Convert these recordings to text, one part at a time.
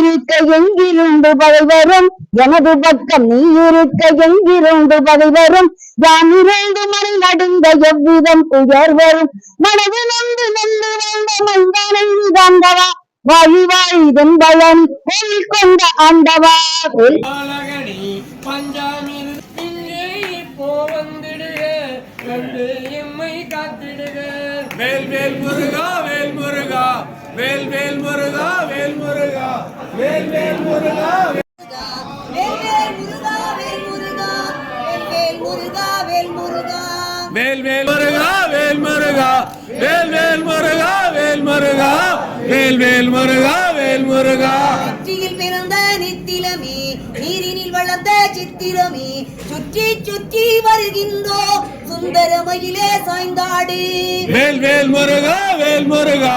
இருக்க எங்கிருந்து பகை வரும்? எனது பக்கம் நீ இருக்க எங்கிருந்து பகை வரும்? யான் இரண்டு மணி நடுங்க எவ்விதம் துயர் வரும்? மனது நொந்து நொந்து வந்த மந்தானை நிதாந்தவா வாழி வாழிதன் பயன் கோயில் கொண்ட ஆண்டவா. முருகா வேல் முருகா வேல் வேல் முருகா வேல் முருகா வேல் வேல் முருகா வேல் வேல் முருகா வேல் வேல் முருகா வேல் வேல் வேல் முருகா வேல் முருகா வேல் வேல் முருகா வேல் முருகா. வெற்றியில் பிறந்த நித்திலமே நீரினில் வளர்ந்த சித்திரமே சுற்றி சுற்றி வருகின்றோ சுந்தர மயிலே சாய்ந்தாடு. வேல் வேல் முருகா வேல் முருகா.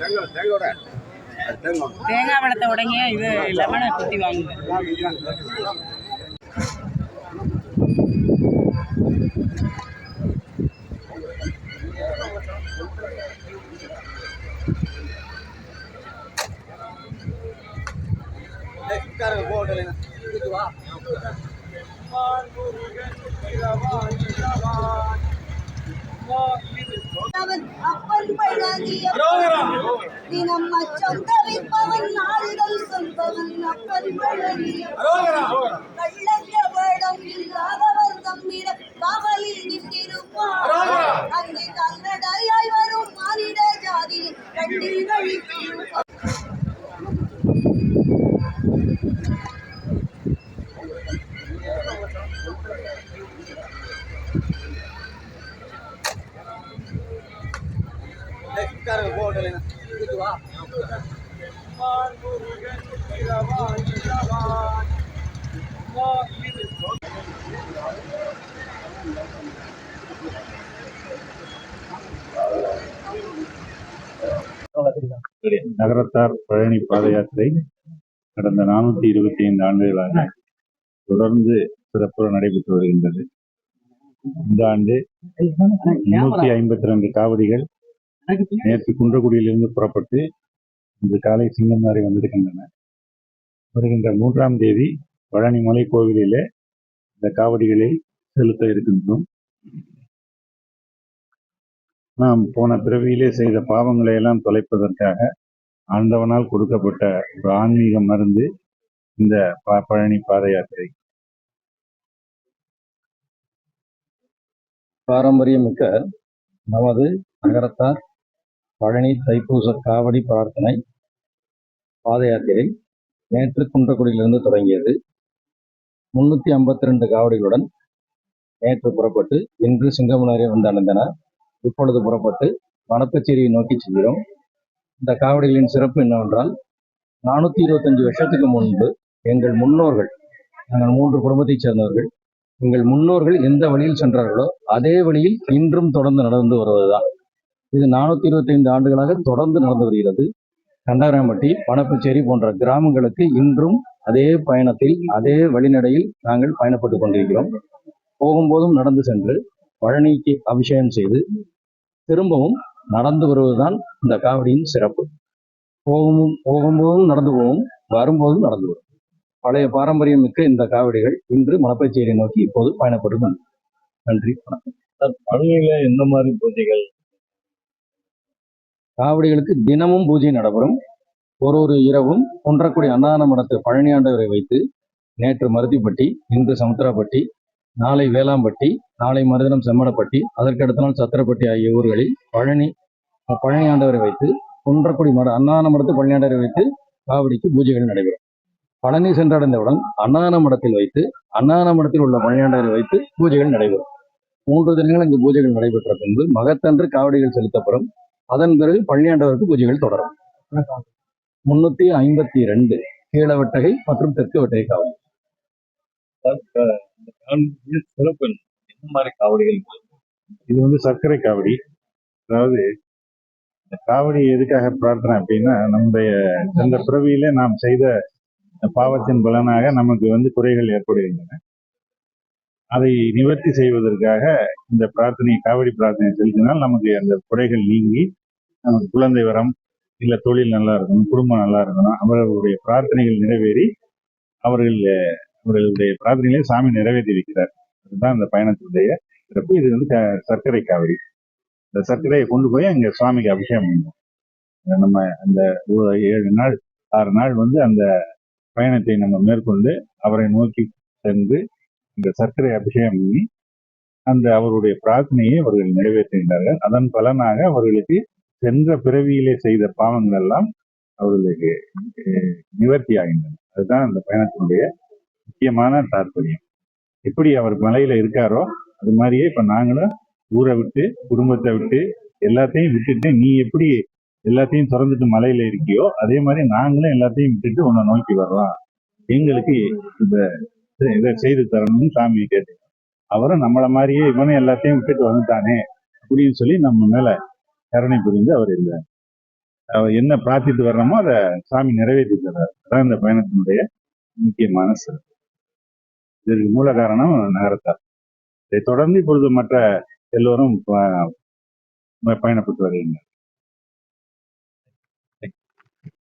தேங்காய் தேங்காய் பழத்தை உடனே இது லெமனை குத்தி வாங்குவேன் அவன் பழகிய தினம் அச்சம் தவிப்பவன் நாடுகள் சொல்பவன் அப்பன் பழகிய கள்ளங்க உட்கார போகல நகரத்தார் பழனி பாத யாத்திரை கடந்த நானூத்தி இருபத்தி ஐந்து ஆண்டுகளாக தொடர்ந்து சிறப்புற நடைபெற்று வருகின்றது. இந்த ஆண்டு முன்னூத்தி ஐம்பத்தி ரெண்டு காவடிகள் நேற்று குன்றக்குடியிலிருந்து புறப்பட்டு இன்று காலை சிங்கம்மாரி வந்திருக்கின்றன. வருகின்ற மூன்றாம் தேதி பழனிமலை கோவிலிலே இந்த காவடிகளை செலுத்த இருக்கின்றோம். நாம் போன பிறவியிலே செய்த பாவங்களை எல்லாம் தொலைப்பதற்காக ஆண்டவனால் கொடுக்கப்பட்ட ஒரு ஆன்மீக மருந்து இந்த ப- பழனி பாத யாத்திரை. பாரம்பரியமிக்க நமது நகரத்தார் பழனி தைப்பூச காவடி பிரார்த்தனை பாத யாத்திரை நேற்று குன்றக்குடியிலிருந்து தொடங்கியது. முன்னூற்றி ஐம்பத்தி ரெண்டு காவடிகளுடன் நேற்று புறப்பட்டு இன்று வந்து அடைந்தனர் இப்பொழுது புறப்பட்டு வனப்பச்சேரியை நோக்கி செல்கிறோம். இந்த காவடிகளின் சிறப்பு என்னவென்றால் நானூற்றி இருபத்தஞ்சு வருஷத்துக்கு முன்பு எங்கள் முன்னோர்கள் நாங்கள் மூன்று குடும்பத்தைச் சேர்ந்தவர்கள் எங்கள் முன்னோர்கள் எந்த வழியில் சென்றார்களோ அதே வழியில் இன்றும் தொடர்ந்து நடந்து வருவதுதான். இது நானூத்தி இருபத்தைந்து ஆண்டுகளாக தொடர்ந்து நடந்து வருகிறது. கண்டகராம்பட்டி பணப்பச்சேரி போன்ற கிராமங்களுக்கு இன்றும் அதே பயணத்தில் அதே வழிநடையில் நாங்கள் பயணப்பட்டு கொண்டிருக்கிறோம். போகும்போதும் நடந்து சென்று பழனிக்கு அபிஷேகம் செய்து திரும்பவும் நடந்து வருவதுதான் இந்த காவடியின் சிறப்பு. போகும் போகும்போதும் நடந்து போவோம் வரும்போதும் நடந்து வரும் பழைய பாரம்பரியம் மிக்க இந்த காவடிகள் இன்று மணப்பச்சேரி நோக்கி இப்போது பயணப்படுகின்றன நன்றி வணக்கம். பழனியில எந்த மாதிரி பூஜைகள் காவடிகளுக்கு தினமும் பூஜை நடைபெறும். ஒரு ஒரு இரவும் குன்றக்குடி அன்னதான மடத்து பழனியாண்டவரை வைத்து நேற்று மருதிப்பட்டி இன்று சமுத்திராப்பட்டி நாளை வேளாம்பட்டி நாளை மறுதினம் செம்மடப்பட்டி அதற்கு அடுத்த நாள் சத்திரப்பட்டி ஆகிய ஊர்களில் பழனி பழனி ஆண்டவரை வைத்து ஒன்றக்குடி மட அன்னதான மடத்து பழனியாண்டவரை வைத்து காவடிக்கு பூஜைகள் நடைபெறும். பழனி சென்றடைந்தவுடன் அன்னதான மடத்தில் வைத்து அன்னதான மடத்தில் உள்ள பழனியாண்டவரை வைத்து பூஜைகள் நடைபெறும். மூன்று தினங்கள் இங்கு பூஜைகள் நடைபெற்ற பின்பு மகத்தன்று காவடிகள் செலுத்தப்படும் அதன் பிறகு பழனியாண்டவருக்கு பூஜைகள் தொடரும். முன்னூத்தி ஐம்பத்தி ரெண்டு கீழவட்டகை மற்றும் தெற்கு வட்டகை காவடி. சிறப்பு. என்ன மாதிரி காவடிகள்? இது வந்து சர்க்கரை காவடி. அதாவது இந்த காவடி எதுக்காக பிரார்த்தனை அப்படின்னா நம்முடைய சென்ற பிறவியிலே நாம் செய்த பாவத்தின் பலனாக நமக்கு வந்து குறைகள் ஏற்படுகின்றன. அதை நிவர்த்தி செய்வதற்காக இந்த பிரார்த்தனை காவடி பிரார்த்தனை செலுத்தினால் நமக்கு அந்த குறைகள் நீங்கி நமக்கு குழந்தை வரம் இல்ல தொழில் நல்லா இருக்கணும் குடும்பம் நல்லா இருக்கணும் அவர்களுடைய பிரார்த்தனைகள் நிறைவேறி அவர்கள் அவர்களுடைய பிரார்த்தனைகளை சாமி நிறைவேற்றி வைக்கிறார். அதுதான் இந்த பயணத்தினுடைய சிறப்பு. இது வந்து க- சர்க்கரை காவடி. இந்த சர்க்கரையை கொண்டு போய் அங்க சுவாமிக்கு அபிஷேகம் பண்ணுவோம். நம்ம அந்த ஒரு ஏழு நாள் ஆறு நாள் வந்து அந்த பயணத்தை நம்ம மேற்கொண்டு அவரை நோக்கி சென்று இந்த சர்க்கரை அபிஷேகம் பண்ணி அந்த அவருடைய பிரார்த்தனையை அவர்கள் நிறைவேற்றுகின்றார்கள் அதன் பலனாக அவர்களுக்கு சென்ற பிறவியிலே செய்த பாவங்கள் எல்லாம் அவர்களுக்கு நிவர்த்தி ஆகின்றன அதுதான் அந்த பயணத்தினுடைய முக்கியமான தாற்பயம். எப்படி அவர் மலையில இருக்காரோ அது மாதிரியே இப்ப நாங்களும் ஊரை விட்டு குடும்பத்தை விட்டு எல்லாத்தையும் விட்டுட்டு நீ எப்படி எல்லாத்தையும் திறந்துட்டு மலையில இருக்கியோ அதே மாதிரி நாங்களும் எல்லாத்தையும் விட்டுட்டு உன்னை நோக்கி வரலாம். எங்களுக்கு இந்த இதை செய்து தரணும்னு சாமி கேட்டு அவரும் நம்மளை மாதிரியே இவனும் எல்லாத்தையும் விட்டுட்டு வந்துட்டானே அப்படின்னு சொல்லி நம்ம மேல கருணை புரிந்து அவர் இந்த அவர் என்ன பிரார்த்தித்து வர்றோமோ அதை சாமி நிறைவேற்றி தர்றார். அதான் இந்த பயணத்தினுடைய முக்கியமான சிறப்பு இதற்கு மூல காரணம் நகரத்தார். இதை தொடர்ந்து இப்பொழுது மற்ற எல்லோரும் பயணப்பட்டு வருகின்றனர்.